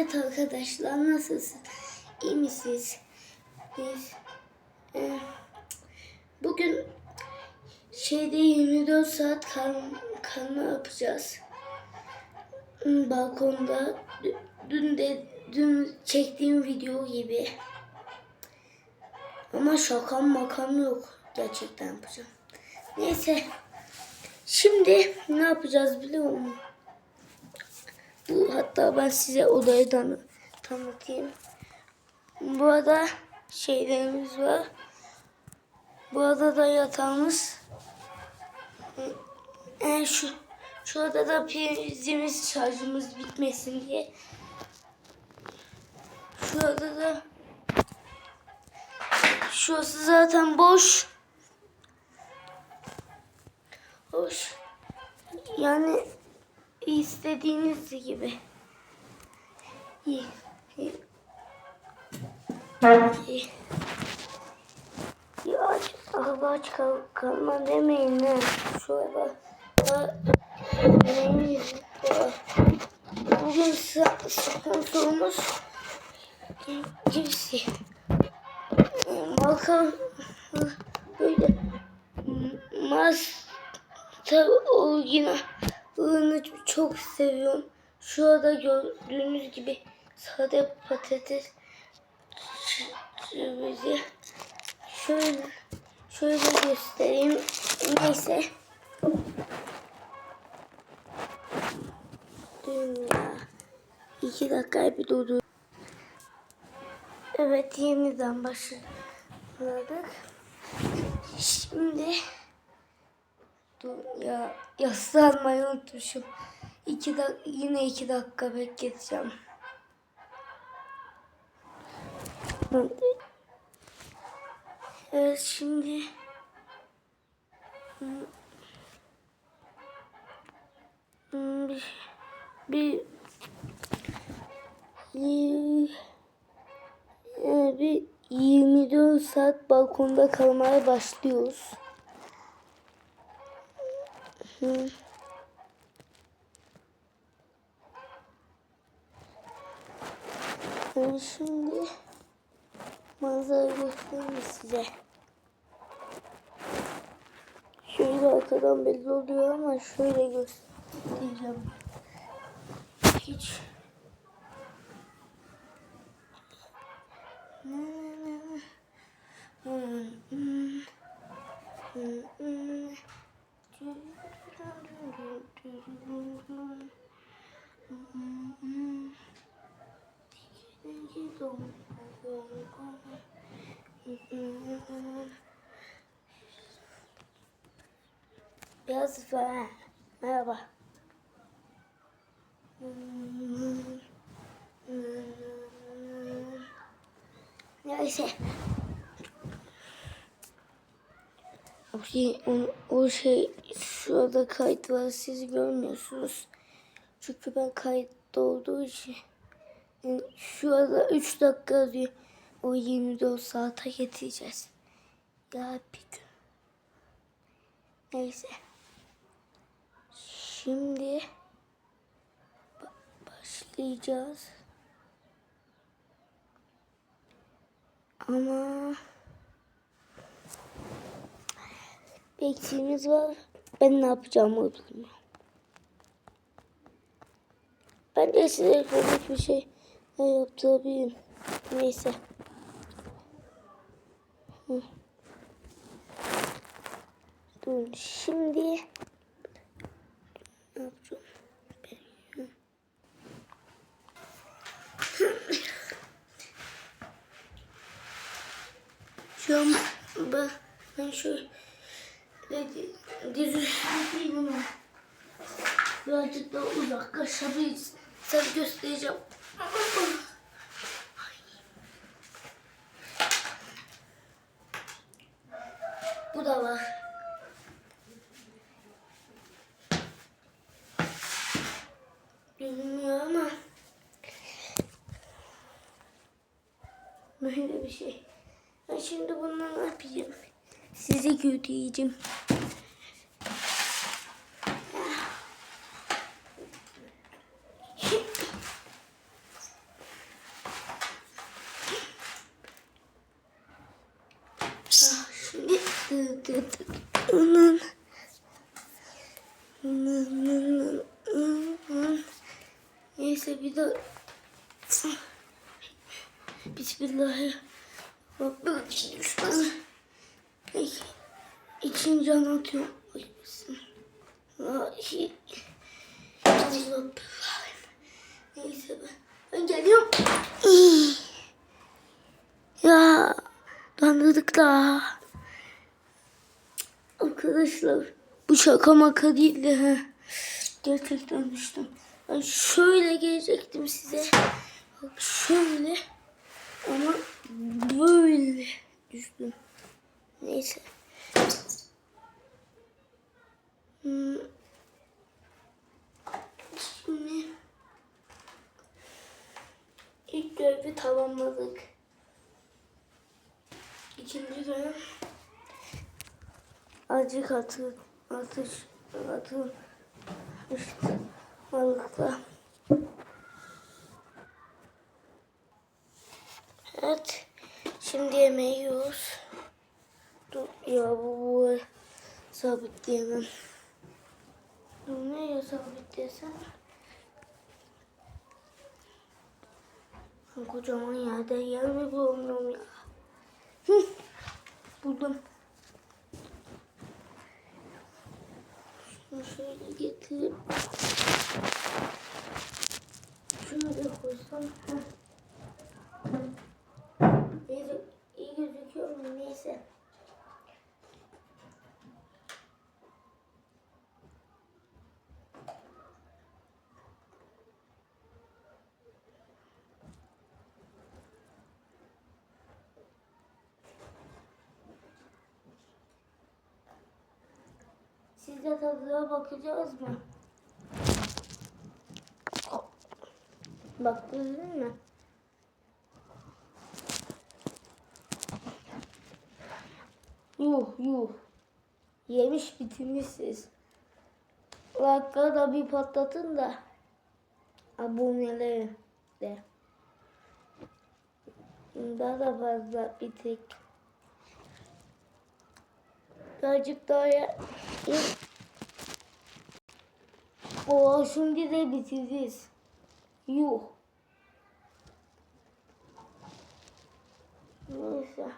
Evet arkadaşlar nasılsınız? İyi misiniz? Biz e, bugün şeyde 24 saat kal, kalma yapacağız. Hmm, Balkonda Dü- dün de dün çektiğim video gibi. Ama şakam makam yok. Gerçekten yapacağım. Neyse. Şimdi ne yapacağız biliyor musun? Hatta ben size odayı tanı tanıtayım. Burada şeylerimiz var. Burada da yatağımız. E, şu şurada da prizimiz şarjımız bitmesin diye. Şurada da şurası zaten boş. Boş. Yani istediğiniz gibi. İyi. iyi. İyi. Ya aç, araba aç kal, kalma demeyin ha. Şu araba. Ha, neyin var? Bugün sponsorumuz Cipsi. Marka böyle Mars tabi orijinalini çok seviyorum. Şurada gördüğünüz gibi sade patates cevizi. Şöyle şöyle göstereyim. Neyse. Dünya. İki dakika bir durdu. Evet yeniden başladık. Şimdi dur ya yassı almayı unutmuşum. İki dak yine iki dakika bekleteceğim. Evet şimdi bir bir bir, e, bir 24 saat balkonda kalmaya başlıyoruz. Hı. Ben şimdi manzara göstereyim size. Şöyle arkadan belli oluyor ama şöyle göstereceğim. Hiç. Biraz var. Merhaba. Neyse. O şey, o, o şey şurada kayıt var siz görmüyorsunuz. Çünkü ben kayıtta olduğu için yani şurada 3 dakika diyor. O 24 saate getireceğiz. Ya bir gün. Neyse. Şimdi ba- başlayacağız. Ama beksiğimiz var. Ben ne yapacağımı bilmiyorum. Ben de size komik bir şey yaptırabilirim. Neyse. Dur şimdi ne yapacağım? Şu an ben, ben şöyle diz üstündeyim ama birazcık daha uzaklaşabilirsem göstereceğim. Bu da var. Bilmiyor ama böyle bir şey. Ben şimdi bununla ne yapacağım? Sizi götüreceğim. Tık tık tık. Anam. Anam, anam, anam. Neyse bir daha. Bismillahirrahmanirrahim. İki, için can atıyorum. Ay, Bismillahirrahmanirrahim. Allah Neyse ben, ben geliyorum. İy. Ya da. Arkadaşlar bu şaka maka değildi ha. Gerçekten düştüm. Ben şöyle gelecektim size. Bak şöyle. Ama böyle düştüm. Neyse. Hmm. Şimdi ilk görevi tamamladık. İkinci görev acık atı, atış, atı, işte balıkta. Evet. Şimdi yemeği yiyoruz. Dur ya bu, bu sabitleyemem. Dur nereye sabitlesem? Kocaman yerde yer mi bulamıyorum ya? Hı, buldum. Şunu şöyle getirip şöyle koysam. Heh. Neyse, iyi gözüküyor mu? Neyse. Siz de tadına bakacağız mı? Baktınız mı? Yuh yuh. Yemiş bitirmişsiniz. Lakka da bir patlatın da. Aboneleri de. Daha da fazla bir tek. Birazcık daha ya. Oo şimdi de bitiririz. Yuh. Neyse.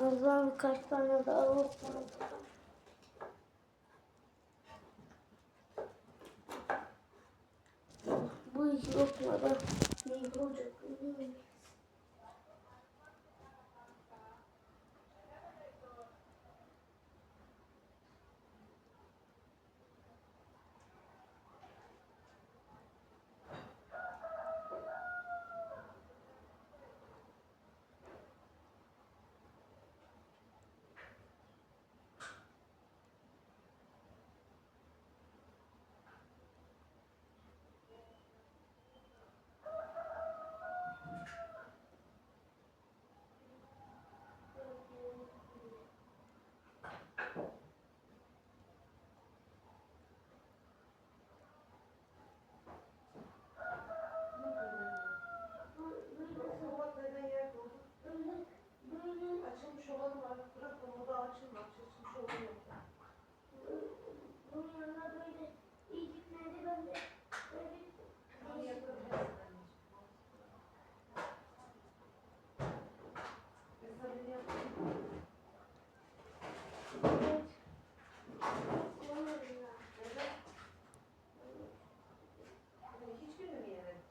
O zaman birkaç tane daha olsun. Bu iş yokmadan ne olacak bilmiyorum. Açılmış olanı var. Bırak onu da açılma. Açılmış olanı yok. Bunun yanına böyle iyi gitmedi ben de böyle Onu yapabilirsin. Mesela beni yapayım. Neden? Hani hiçbirini mi yemedin?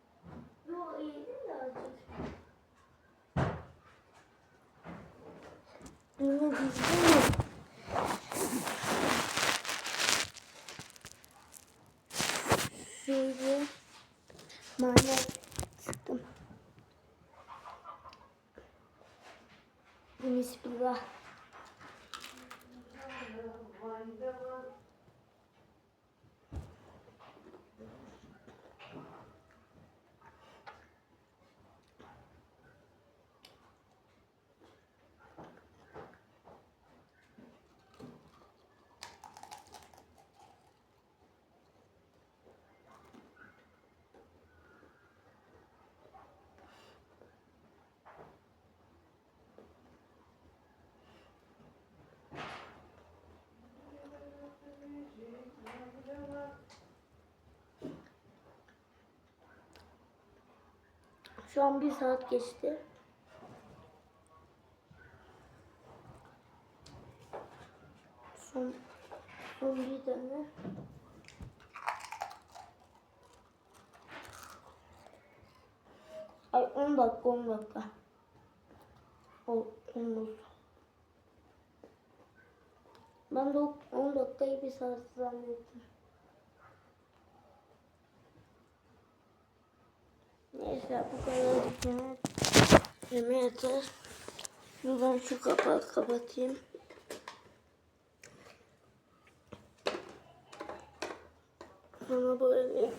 Yo yedim de azıcık. Bunu dizdim mi? Şöyle manyak Şu an bir saat geçti. Son, son bir tane. Ay 10 dakika 10 dakika. O 10 dakika. Ben de o 10 dakikayı bir saat zannettim. Neyse bu kadar yemek, yemeğe yeter. Şuradan şu kapağı kapatayım. Sonra böyle.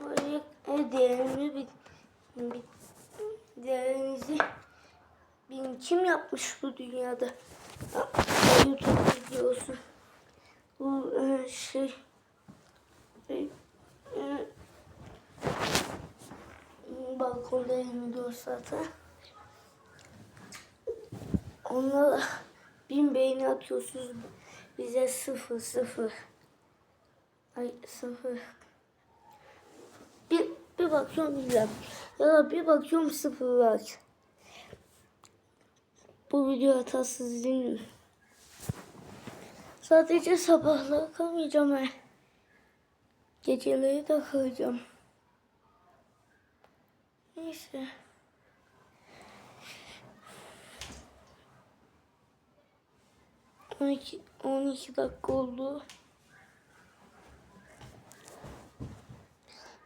Böyle hediyemi bir, bir değerinizi bin kim yapmış bu dünyada? YouTube videosu. Bu e, şey e, e, balkonda eğleniyor zaten. Onlara bin beğeni atıyorsunuz. Bize sıfır sıfır. Ay sıfır. Bir, bir bakıyorum güzel. Ya da bir bakıyorum sıfır var. Bu video hatasız değil? Sadece sabahları kalmayacağım he. Geceleri de kalacağım. Neyse. On iki, on iki dakika oldu.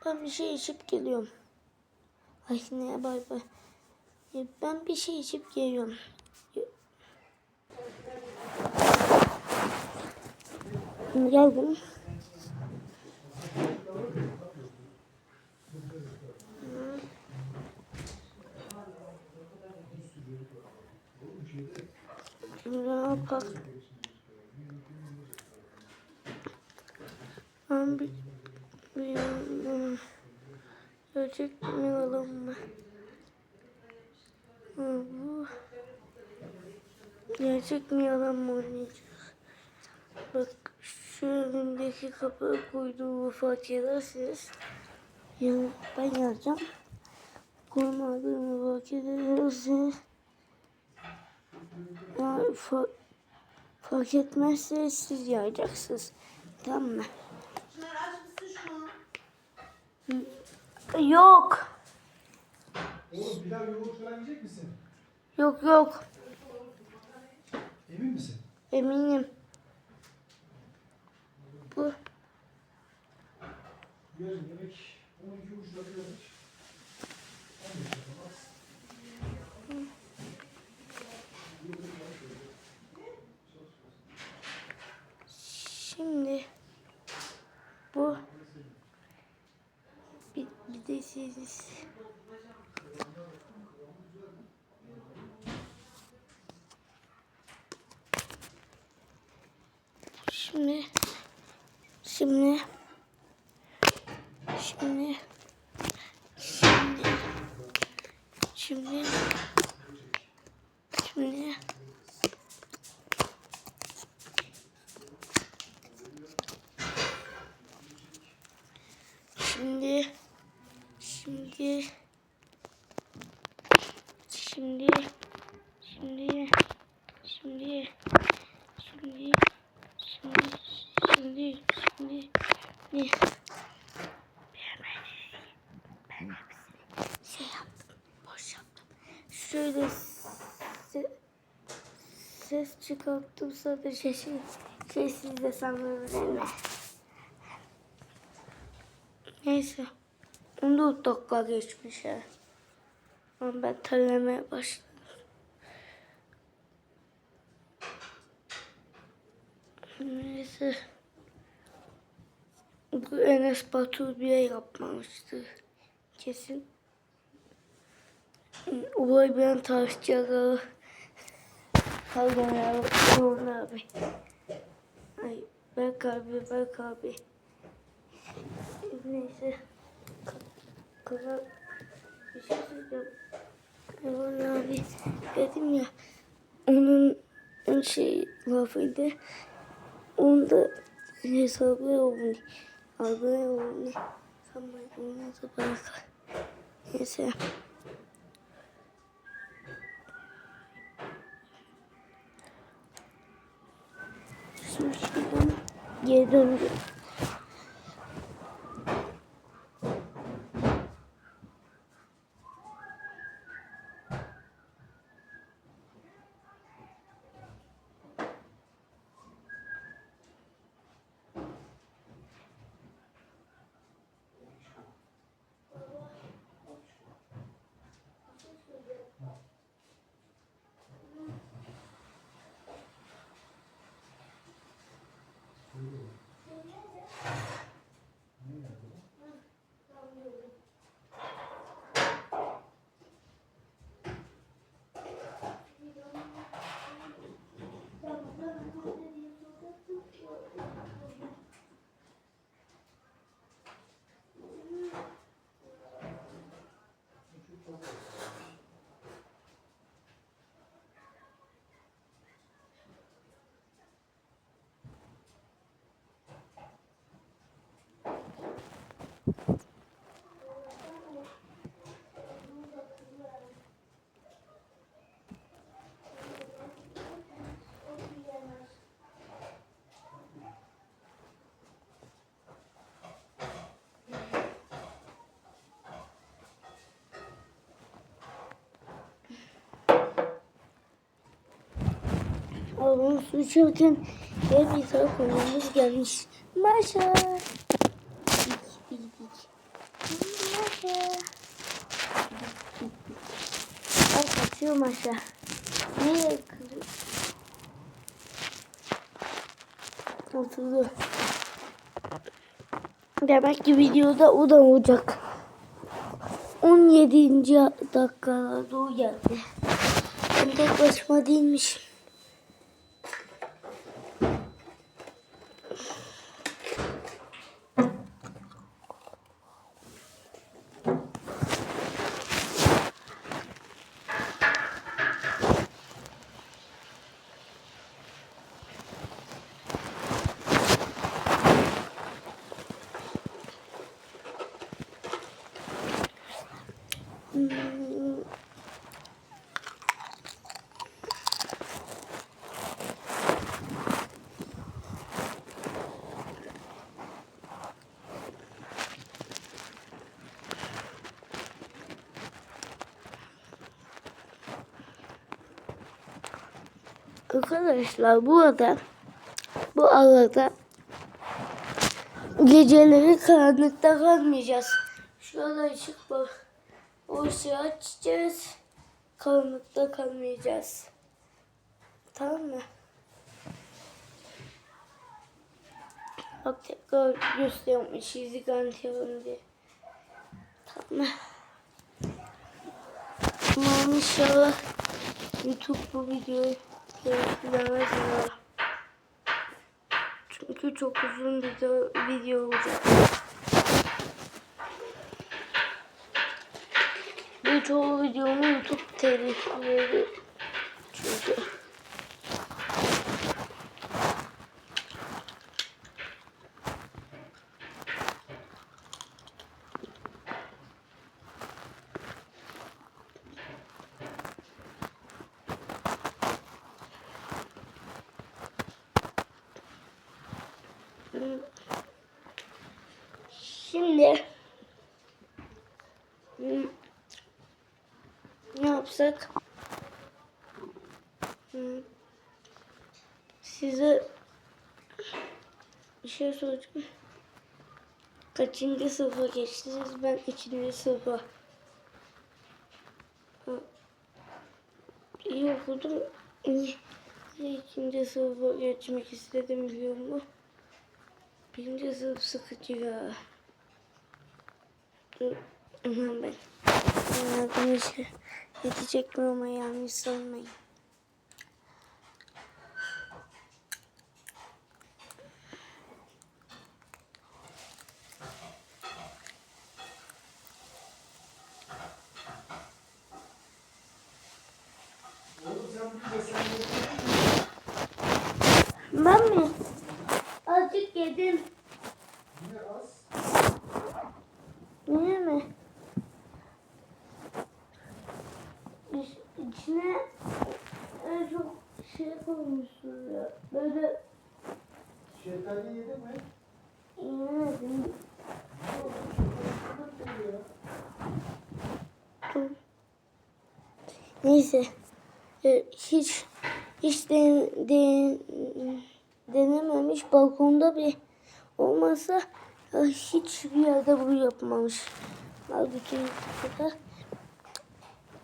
Ben bir şey içip geliyorum. Ay ne bay bay. Ben bir şey içip geliyorum. Geldim. Şimdi ne yapalım? Ben bir, bir, bir mi alalım mı? Bu gerçek mi yalan mı? Bak şu önümdeki kapı koyduğu fark ederseniz yani ben yazacağım. Koymadığımı fark ederseniz yani fa- fark etmezse siz yazacaksınız. Tamam mı? Çınar aç mısın şunu? Yok. Oğlum pilav yoğurt falan yiyecek misin? Yok yok. Emin misin? Eminim bu. Şimdi bu bir, bir de siz Şimdi şimdi. Şimdi. Şimdi. Şimdi. Şimdi. Şimdi. Şimdi. şimdi şimdi şimdi şimdi şimdi şimdi ne? Ben hepsini şey yaptım, boş yaptım. Şöyle se- çıkarttım sadece şey, şey siz de sanırım Neyse. 14 dakika geçmiş ya. Ama ben terlemeye başladım. Neyse. Bu Enes Batur bile yapmamıştı. Kesin. Olay ben tartışacağım. Pardon ya. Pardon abi. Ay Berk abi, Berk abi. Neyse. Kızım bir şey söyleyeceğim. Erol abi dedim ya onun şey lafıydı. Onu da hesabı olmuş. Abone. Ama onu da bırak. Neyse. Şuradan geri döndüm. Oğlum su içerken diğer bir tarafa konuğumuz gelmiş. Maşa. Dik dik dik. Maşa. Ay kaçıyor Maşa. Nereye kırıyor? Oturdu. Demek ki videoda o da olacak. 17. dakikalarda o geldi. Ben tek başıma değilmiş. Arkadaşlar bu arada bu arada geceleri karanlıkta kalmayacağız. Şurada ışık var. O ışığı açacağız. Karanlıkta kalmayacağız. Tamam mı? Bak tekrar gösteriyorum ışığı garantiyorum diye. Tamam mı? Ama inşallah YouTube bu videoyu yayınlamaz ya. Çünkü çok uzun bir de video olacak. Birçoğu videomu YouTube telifleri çünkü. Şimdi hmm, ne yapsak? Hmm, Size şey soracağım. Kaçıncı sınıfa geçtiniz? Ben ikinci sınıfa. İyi okudum. İyi. İkinci sınıfa geçmek istedim biliyor musun? Birinci sınıf sıkıcı ya. Dur, Aman ben. Arkadaşlar yetecek mi ama yanlış sanmayın. Oğlum sen bir de sen de Ben mi? Azıcık yedim. Yine az. Yine mi? İç- İçine en çok şey koymuşsun ya. Böyle Şeftali yedin mi? yemedim. Neyse. Ee, Hiç hiç den, den, denememiş. Balkonda bir olmasa e, hiçbir yerde bunu yapmamış. Halbuki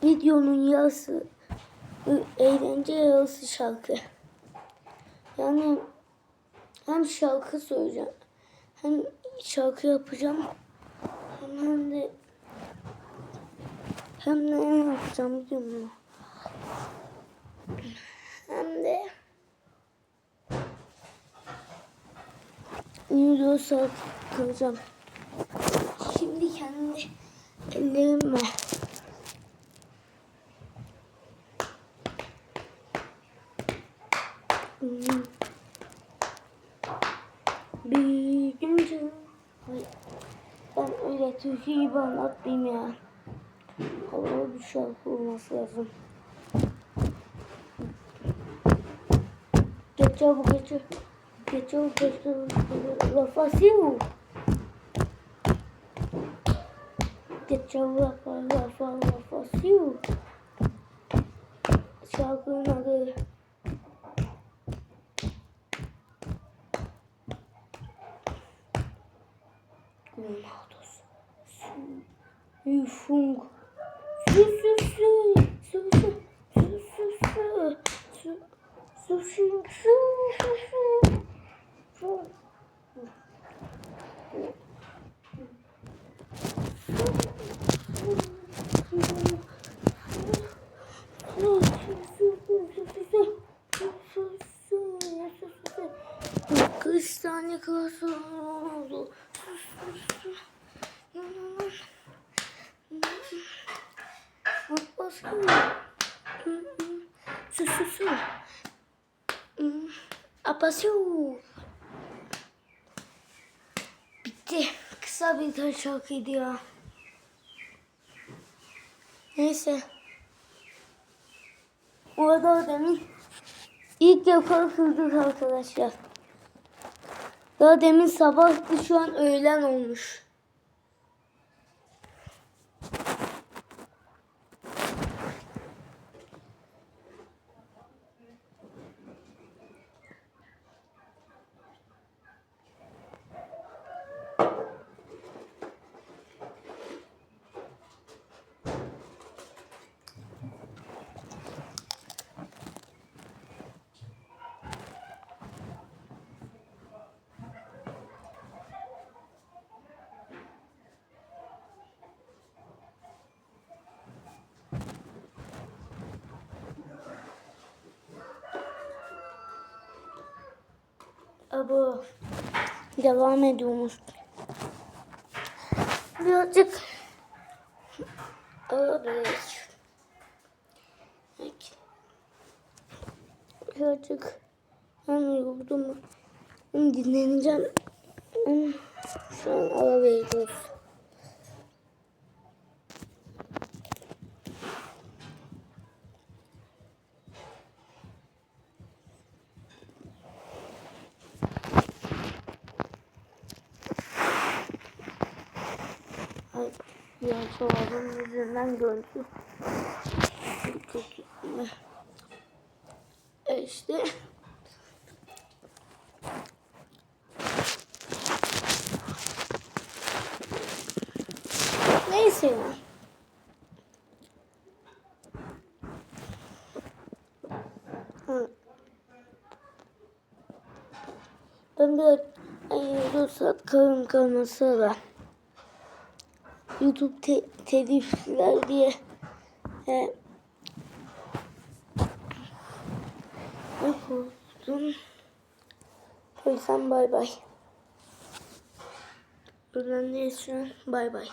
videonun yarısı eğlence yarısı şarkı. Yani hem şarkı söyleyeceğim hem şarkı yapacağım hem, hem de hem de ne yapacağım biliyor musun? Hem de 24 saat kalacağım. Şimdi kendi ellerimle Hmm. bir gün canım. Ay, Ben öyle Türkiye gibi anlatmayayım ya. Havalı bir şarkı olması lazım. Geç çabuk geç çabuk. Geç çabuk geç çabuk. La facio. Geç çabuk la fa la fa la facio. Şarkının adı. Gülmados. Yufung. Su su su. Su su. Su su su. Su su su su su su. Kış tane kalası oldu. Bak basın. Su su su. Apasyo. Bitti. Kısa bir tane şarkıydı ya. Neyse. Orada demin ilk defa kırdık arkadaşlar. Daha demin sabahtı şu an öğlen olmuş. Abo. Devam ediyormuş. Birazcık alabiliriz. Birazcık hem yoruldum hem dinleneceğim. Şu an ara veriyoruz. Ay, ya yüzünden görüntü. Çok iyi. E işte. Neyse ya. Ben biraz ay, 4 saat karın kalması da YouTube te telifler diye he, koydum? O yüzden bay bay. Öğlendeyiz şu an. Bay bay.